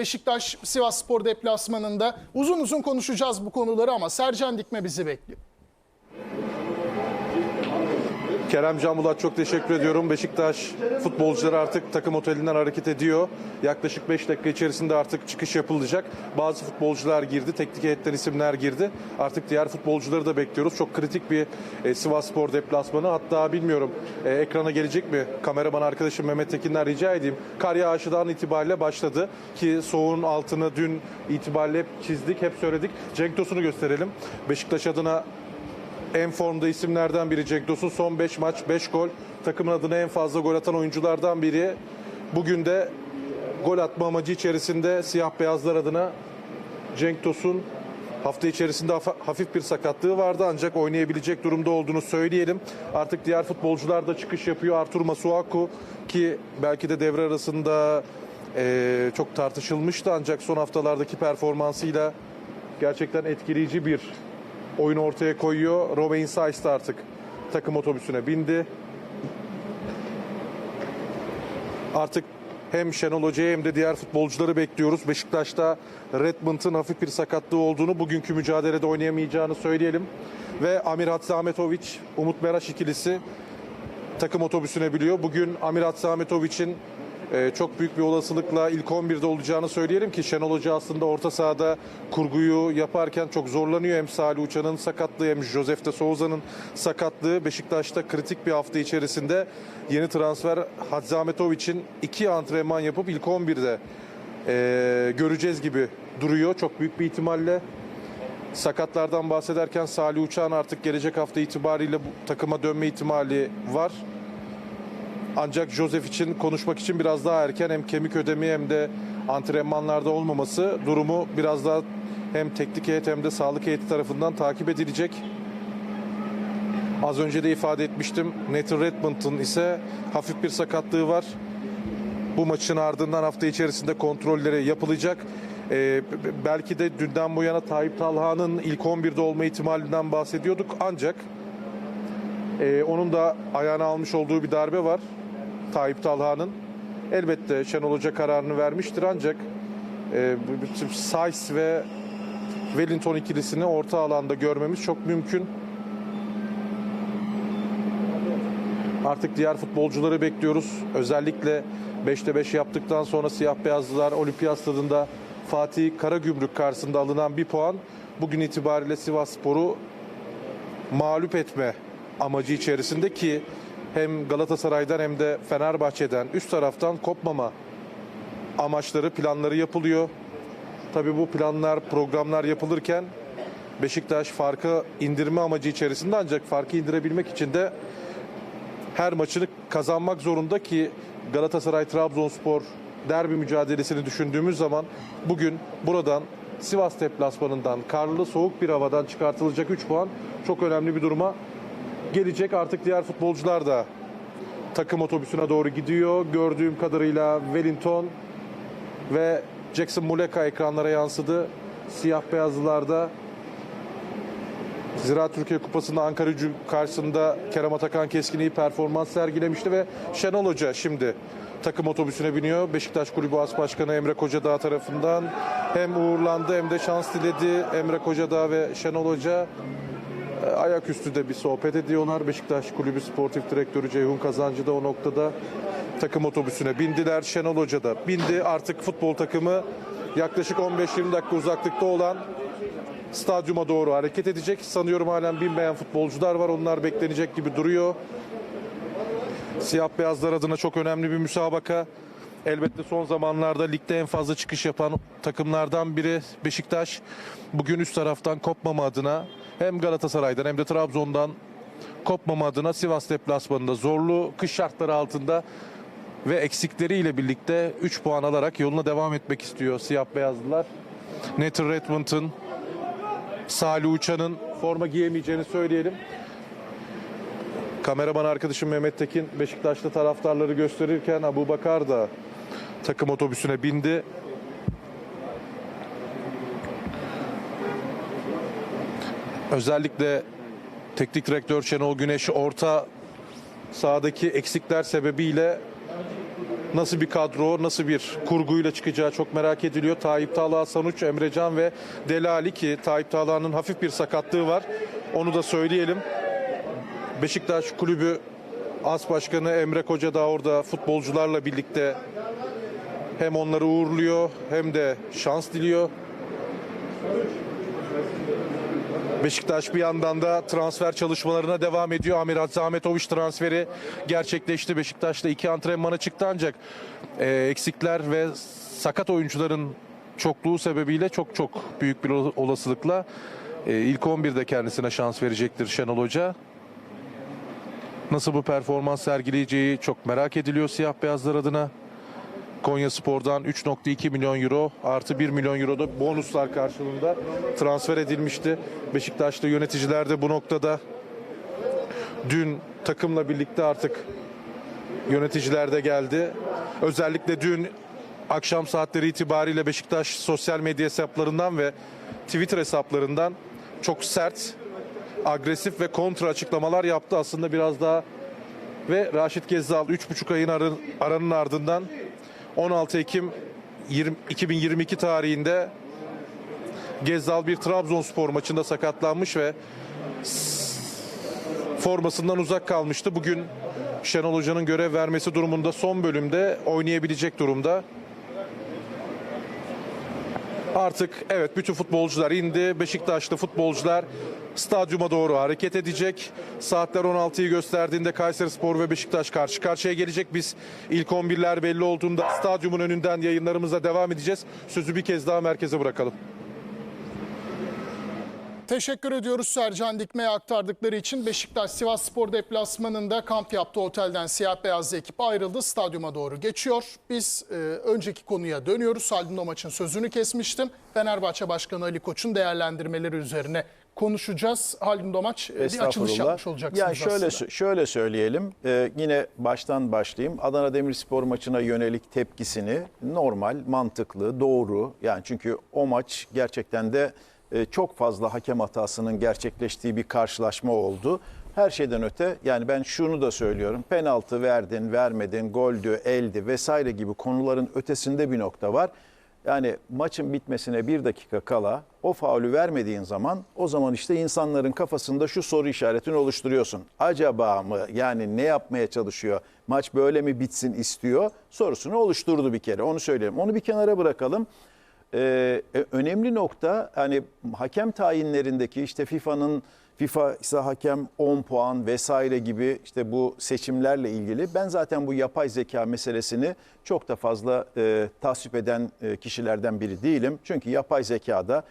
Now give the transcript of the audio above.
Beşiktaş Sivas Spor deplasmanında. Uzun uzun konuşacağız bu konuları ama Sercan Dikme bizi bekliyor. Kerem Can Bulat çok teşekkür ediyorum. Beşiktaş futbolcuları artık takım otelinden hareket ediyor. Yaklaşık 5 dakika içerisinde artık çıkış yapılacak. Bazı futbolcular girdi, teknik heyetten isimler girdi. Artık diğer futbolcuları da bekliyoruz. Çok kritik bir e, Sivas Spor deplasmanı. Hatta bilmiyorum e, ekrana gelecek mi? Kameraman arkadaşım Mehmet Tekin'den rica edeyim. Kar yağışından itibariyle başladı ki soğuğun altını dün itibariyle hep çizdik, hep söyledik. Cenk Tosun'u gösterelim. Beşiktaş adına en formda isimlerden biri Cenk Tosun. Son 5 maç 5 gol. Takımın adına en fazla gol atan oyunculardan biri. Bugün de gol atma amacı içerisinde siyah beyazlar adına Cenk Tosun hafta içerisinde haf- hafif bir sakatlığı vardı ancak oynayabilecek durumda olduğunu söyleyelim. Artık diğer futbolcular da çıkış yapıyor. Artur Masuaku ki belki de devre arasında eee, çok tartışılmıştı ancak son haftalardaki performansıyla gerçekten etkileyici bir oyun ortaya koyuyor. Romain Saiz de artık takım otobüsüne bindi. Artık hem Şenol Hoca'yı hem de diğer futbolcuları bekliyoruz. Beşiktaş'ta Redmond'un hafif bir sakatlığı olduğunu, bugünkü mücadelede oynayamayacağını söyleyelim. Ve Amir Hatzametovic, Umut Meraş ikilisi takım otobüsüne biliyor. Bugün Amir Hatzametoviç'in e, çok büyük bir olasılıkla ilk 11'de olacağını söyleyelim ki Şenol Hoca aslında orta sahada kurguyu yaparken çok zorlanıyor. Hem Salih Uçan'ın sakatlığı hem Josef de Souza'nın sakatlığı Beşiktaş'ta kritik bir hafta içerisinde yeni transfer Hatzametoviç'in iki antrenman yapıp ilk 11'de e, göreceğiz gibi duruyor. Çok büyük bir ihtimalle sakatlardan bahsederken Salih Uçan artık gelecek hafta itibariyle bu takıma dönme ihtimali var. Ancak Joseph için konuşmak için biraz daha erken hem kemik ödemi hem de antrenmanlarda olmaması durumu biraz daha hem teknik heyet hem de sağlık heyeti tarafından takip edilecek. Az önce de ifade etmiştim. Nathan Redmond'un ise hafif bir sakatlığı var. Bu maçın ardından hafta içerisinde kontrolleri yapılacak. Ee, belki de dünden bu yana Tayyip Talha'nın ilk 11'de olma ihtimalinden bahsediyorduk. Ancak ee, onun da ayağına almış olduğu bir darbe var. Tayyip Talha'nın. Elbette Şenol Hoca kararını vermiştir ancak e, Saiz ve Wellington ikilisini orta alanda görmemiz çok mümkün. Artık diğer futbolcuları bekliyoruz. Özellikle 5'te 5 yaptıktan sonra siyah beyazlılar olimpiyat stadında Fatih Karagümrük karşısında alınan bir puan bugün itibariyle Sivas Spor'u mağlup etme amacı içerisinde ki hem Galatasaray'dan hem de Fenerbahçe'den üst taraftan kopmama amaçları planları yapılıyor. Tabii bu planlar programlar yapılırken Beşiktaş farkı indirme amacı içerisinde ancak farkı indirebilmek için de her maçını kazanmak zorunda ki Galatasaray Trabzonspor derbi mücadelesini düşündüğümüz zaman bugün buradan Sivas deplasmanından karlı soğuk bir havadan çıkartılacak 3 puan çok önemli bir duruma gelecek. Artık diğer futbolcular da takım otobüsüne doğru gidiyor. Gördüğüm kadarıyla Wellington ve Jackson Muleka ekranlara yansıdı. Siyah beyazlılarda Ziraat Türkiye Kupası'nda Ankara Gücü karşısında Kerem Atakan Keskin iyi performans sergilemişti ve Şenol Hoca şimdi takım otobüsüne biniyor. Beşiktaş Kulübü As Başkanı Emre Kocadağ tarafından hem uğurlandı hem de şans diledi Emre Kocadağ ve Şenol Hoca ayaküstü de bir sohbet ediyorlar. Beşiktaş Kulübü Sportif Direktörü Ceyhun Kazancı da o noktada takım otobüsüne bindiler. Şenol Hoca da bindi. Artık futbol takımı yaklaşık 15-20 dakika uzaklıkta olan stadyuma doğru hareket edecek. Sanıyorum halen binmeyen futbolcular var. Onlar beklenecek gibi duruyor. Siyah beyazlar adına çok önemli bir müsabaka. Elbette son zamanlarda ligde en fazla çıkış yapan takımlardan biri Beşiktaş. Bugün üst taraftan kopmama adına hem Galatasaray'dan hem de Trabzon'dan kopmama adına Sivas deplasmanında zorlu kış şartları altında ve eksikleriyle birlikte 3 puan alarak yoluna devam etmek istiyor siyah beyazlılar. Nathan Redmond'ın Salih Uçan'ın forma giyemeyeceğini söyleyelim. Kameraman arkadaşım Mehmet Tekin Beşiktaş'ta taraftarları gösterirken Abu Bakar da takım otobüsüne bindi. Özellikle teknik direktör Şenol Güneş orta sahadaki eksikler sebebiyle nasıl bir kadro, nasıl bir kurguyla çıkacağı çok merak ediliyor. Tayyip Talha, Sanuç, Emrecan ve Delali ki Tayyip Talha'nın hafif bir sakatlığı var. Onu da söyleyelim. Beşiktaş Kulübü As Başkanı Emre Koca da orada futbolcularla birlikte hem onları uğurluyor hem de şans diliyor. Beşiktaş bir yandan da transfer çalışmalarına devam ediyor. Amir Zahmetoviç transferi gerçekleşti. Beşiktaş'ta iki antrenmana çıktı ancak e, eksikler ve sakat oyuncuların çokluğu sebebiyle çok çok büyük bir olasılıkla e, ilk 11'de kendisine şans verecektir Şenol Hoca. Nasıl bu performans sergileyeceği çok merak ediliyor siyah beyazlar adına. Konya Spor'dan 3.2 milyon euro artı 1 milyon euro da bonuslar karşılığında transfer edilmişti. Beşiktaşlı yöneticiler de bu noktada dün takımla birlikte artık yöneticiler de geldi. Özellikle dün akşam saatleri itibariyle Beşiktaş sosyal medya hesaplarından ve Twitter hesaplarından çok sert, agresif ve kontra açıklamalar yaptı. Aslında biraz daha ve Raşit Gezzal 3,5 ayın aranın ardından 16 Ekim 20 2022 tarihinde Gezzal bir Trabzonspor maçında sakatlanmış ve formasından uzak kalmıştı. Bugün Şenol Hoca'nın görev vermesi durumunda son bölümde oynayabilecek durumda. Artık evet bütün futbolcular indi. Beşiktaşlı futbolcular stadyuma doğru hareket edecek. Saatler 16'yı gösterdiğinde Kayserispor ve Beşiktaş karşı karşıya gelecek. Biz ilk 11'ler belli olduğunda stadyumun önünden yayınlarımıza devam edeceğiz. Sözü bir kez daha merkeze bırakalım. Teşekkür ediyoruz Sercan Dikme'ye aktardıkları için. Beşiktaş Sivas Spor deplasmanında kamp yaptığı otelden siyah beyazlı ekip ayrıldı. Stadyuma doğru geçiyor. Biz e, önceki konuya dönüyoruz. O maçın sözünü kesmiştim. Fenerbahçe Başkanı Ali Koç'un değerlendirmeleri üzerine konuşacağız. Haldun Domaç e, bir açılış yapmış olacaksınız Ya şöyle aslında. şöyle söyleyelim. Ee, yine baştan başlayayım. Adana Demirspor maçına yönelik tepkisini normal, mantıklı, doğru. Yani çünkü o maç gerçekten de e, çok fazla hakem hatasının gerçekleştiği bir karşılaşma oldu. Her şeyden öte yani ben şunu da söylüyorum. Penaltı verdin, vermedin, goldü, eldi vesaire gibi konuların ötesinde bir nokta var. Yani maçın bitmesine bir dakika kala o faulü vermediğin zaman o zaman işte insanların kafasında şu soru işaretini oluşturuyorsun. Acaba mı yani ne yapmaya çalışıyor? Maç böyle mi bitsin istiyor sorusunu oluşturdu bir kere onu söyleyelim. Onu bir kenara bırakalım. Ee, e, önemli nokta hani hakem tayinlerindeki işte FIFA'nın FIFA ise hakem 10 puan vesaire gibi işte bu seçimlerle ilgili ben zaten bu yapay zeka meselesini çok da fazla e, tasvip eden e, kişilerden biri değilim. Çünkü yapay zekada